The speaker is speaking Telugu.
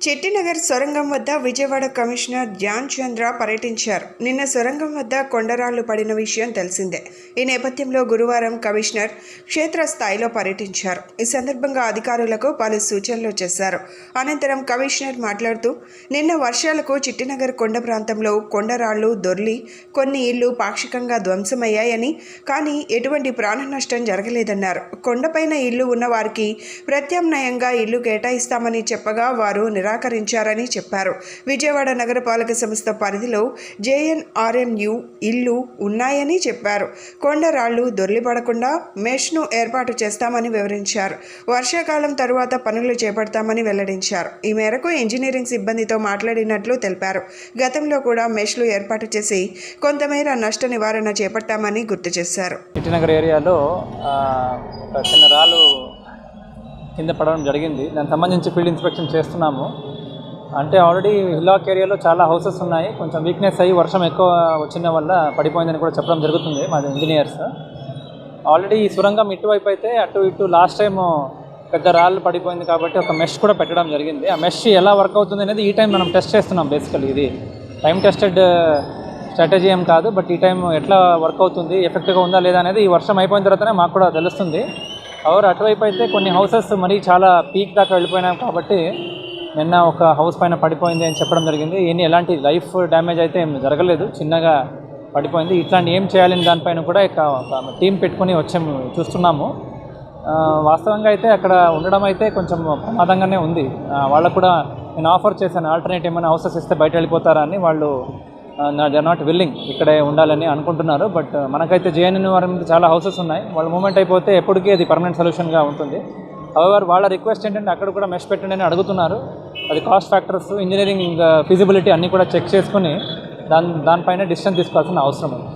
చెట్టినగర్ సొరంగం వద్ద విజయవాడ కమిషనర్ ధ్యాన్ చంద్ర పర్యటించారు. నిన్న సొరంగం వద్ద కొండరాళ్ళు పడిన విషయం తెలిసిందే. ఈ నేపథ్యంలో గురువారం కమిషనర్ క్షేత్రస్థాయిలో పర్యటించారు. ఈ సందర్భంగా అధికారులకు పలు సూచనలు చేశారు. అనంతరం కమిషనర్ మాట్లాడుతూ నిన్న వర్షాలకు చిట్టినగర్ కొండ ప్రాంతంలో కొండరాళ్ళు దొర్లి కొన్ని ఇళ్ళు పాక్షికంగా ధ్వంసమయ్యాయని కానీ ఎటువంటి ప్రాణ నష్టం జరగలేదన్నారు. కొండపైన ఇల్లు ఉన్నవారికి ప్రత్యామ్నాయంగా ఇల్లు కేటాయిస్తామని చెప్పగా వారు నిరాకరించారని చెప్పారు. విజయవాడ నగరపాలక సంస్థ పరిధిలో జేఎన్ఆర్ఎంయు ఇల్లు ఉన్నాయని చెప్పారు. కొండరాళ్ళు దొర్లిపడకుండా మెష్ను ఏర్పాటు చేస్తామని వివరించారు. వర్షాకాలం తరువాత పనులు చేపడతామని వెల్లడించారు. ఈ మేరకు ఇంజనీరింగ్ సిబ్బందితో మాట్లాడినట్లు తెలిపారు. గతంలో కూడా మెష్లు ఏర్పాటు చేసి కొంతమేర నష్ట నివారణ చేపట్టామని గుర్తు చేశారు. ఏరియాలో చిన్న రాళ్ళు కింద పడడం జరిగింది. దానికి సంబంధించి ఫీల్డ్ ఇన్స్పెక్షన్ చేస్తున్నాము. అంటే ఆల్రెడీ హిల్లాక్ ఏరియాలో చాలా హౌసెస్ ఉన్నాయి. కొంచెం వీక్నెస్ అయ్యి వర్షం ఎక్కువ వచ్చిన వల్ల పడిపోయిందని కూడా చెప్పడం జరుగుతుంది మా ఇంజనీర్స్ ఆల్రెడీ ఈ సురంగం ఇటువైపు అయితే అటు ఇటు లాస్ట్ టైం పెద్ద రాళ్ళు పడిపోయింది కాబట్టి ఒక మెష్ కూడా పెట్టడం జరిగింది. ఆ మెష్ ఎలా వర్క్ అవుతుంది అనేది ఈ టైం మనం టెస్ట్ చేస్తున్నాం బేసికల్ ఇది. టైం టెస్టెడ్ స్ట్రాటజీ ఏం కాదు బట్ ఈ టైం ఎట్లా వర్క్ అవుతుంది ఎఫెక్ట్గా ఉందా లేదా అనేది ఈ వర్షం అయిపోయిన తర్వాతనే మాకు కూడా తెలుస్తుంది. అవర్ అటువైపు అయితే కొన్ని హౌసెస్ మరీ చాలా పీక్ దాకా వెళ్ళిపోయినాయి కాబట్టి నిన్న ఒక హౌస్ పైన పడిపోయింది అని చెప్పడం జరిగింది. ఏమి ఎలాంటి లైఫ్ డ్యామేజ్ అయితే ఏం జరగలేదు. చిన్నగా పడిపోయింది. ఇట్లాంటి ఏం చేయాలని దానిపైన కూడా ఇక ఒక టీం పెట్టుకొని వచ్చాము చూస్తున్నాము. వాస్తవంగా అయితే అక్కడ ఉండడం అయితే కొంచెం ప్రమాదంగానే ఉంది. వాళ్ళకు కూడా నేను ఆఫర్ చేశాను. ఆల్టర్నేట్ ఏమైనా హౌసెస్ ఇస్తే బయట వెళ్ళిపోతారా అని వాళ్ళు దే ఆర్ నాట్ విల్లింగ్ ఇక్కడే ఉండాలని అనుకుంటున్నారు. బట్ uh, మనకైతే జేఎన్ఎన్ వారి మీద చాలా హౌసెస్ ఉన్నాయి. వాళ్ళు మూమెంట్ అయిపోతే ఎప్పటికీ అది పర్మనెంట్ సొల్యూషన్గా ఉంటుంది. హవర్ వాళ్ళ రిక్వెస్ట్ ఏంటంటే అక్కడ కూడా మెష్ పెట్టండి అని అడుగుతున్నారు. అది కాస్ట్ ఫ్యాక్టర్స్ ఇంజనీరింగ్ ఫీజిబిలిటీ అన్నీ కూడా చెక్ చేసుకుని దాని దానిపైన డిసిషన్ తీసుకోవాల్సిన అవసరం ఉంది.